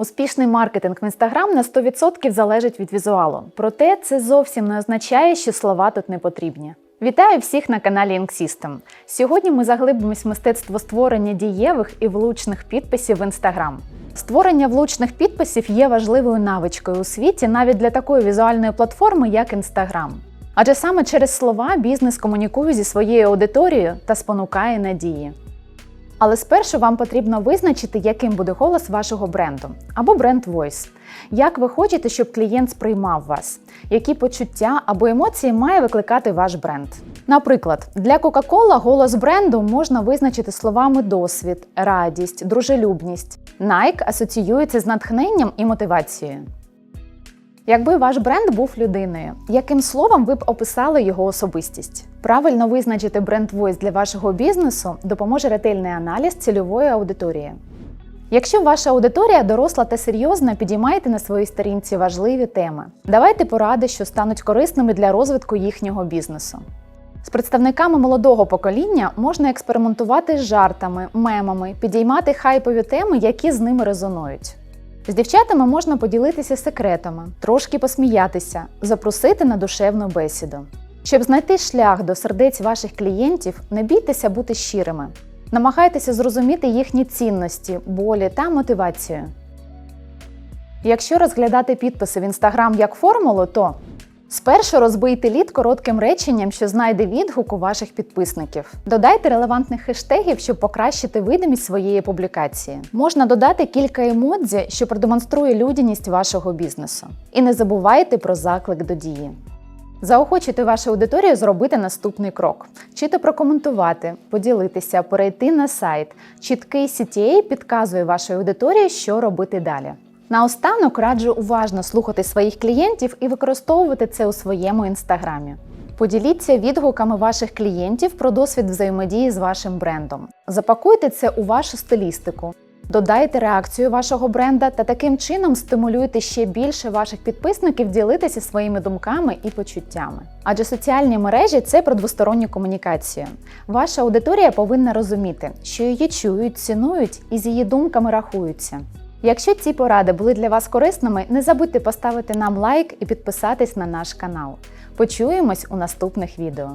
Успішний маркетинг в Instagram на 100% залежить від візуалу. Проте це зовсім не означає, що слова тут не потрібні. Вітаю всіх на каналі Ink. Сьогодні ми заглибимось в мистецтво створення дієвих і влучних підписів в Instagram. Створення влучних підписів є важливою навичкою у світі навіть для такої візуальної платформи, як Instagram. Адже саме через слова бізнес комунікує зі своєю аудиторією та спонукає надії. Але спершу вам потрібно визначити, яким буде голос вашого бренду або бренд Voice. Як ви хочете, щоб клієнт сприймав вас, які почуття або емоції має викликати ваш бренд. Наприклад, для Coca-Cola голос бренду можна визначити словами досвід, радість, дружелюбність. Nike асоціюється з натхненням і мотивацією. Якби ваш бренд був людиною, яким словом ви б описали його особистість? Правильно визначити бренд Voice для вашого бізнесу допоможе ретельний аналіз цільової аудиторії. Якщо ваша аудиторія доросла та серйозна, підіймайте на своїй сторінці важливі теми. Давайте поради, що стануть корисними для розвитку їхнього бізнесу. З представниками молодого покоління можна експериментувати з жартами, мемами, підіймати хайпові теми, які з ними резонують. З дівчатами можна поділитися секретами, трошки посміятися, запросити на душевну бесіду. Щоб знайти шлях до сердець ваших клієнтів, не бійтеся бути щирими. Намагайтеся зрозуміти їхні цінності, болі та мотивацію. Якщо розглядати підписи в Instagram як формулу, то Спершу розбийте лід коротким реченням, що знайде відгук у ваших підписників. Додайте релевантних хештегів, щоб покращити видимість своєї публікації. Можна додати кілька емодзі, що продемонструє людяність вашого бізнесу. І не забувайте про заклик до дії. Заохочуйте вашу аудиторію зробити наступний крок: чи то прокоментувати, поділитися, перейти на сайт. Чіткий CTA підказує вашій аудиторії, що робити далі. Наостанок раджу уважно слухати своїх клієнтів і використовувати це у своєму інстаграмі. Поділіться відгуками ваших клієнтів про досвід взаємодії з вашим брендом. Запакуйте це у вашу стилістику. Додайте реакцію вашого бренда та таким чином стимулюйте ще більше ваших підписників ділитися своїми думками і почуттями. Адже соціальні мережі це про двосторонню комунікацію. Ваша аудиторія повинна розуміти, що її чують, цінують і з її думками рахуються. Якщо ці поради були для вас корисними, не забудьте поставити нам лайк і підписатись на наш канал. Почуємось у наступних відео.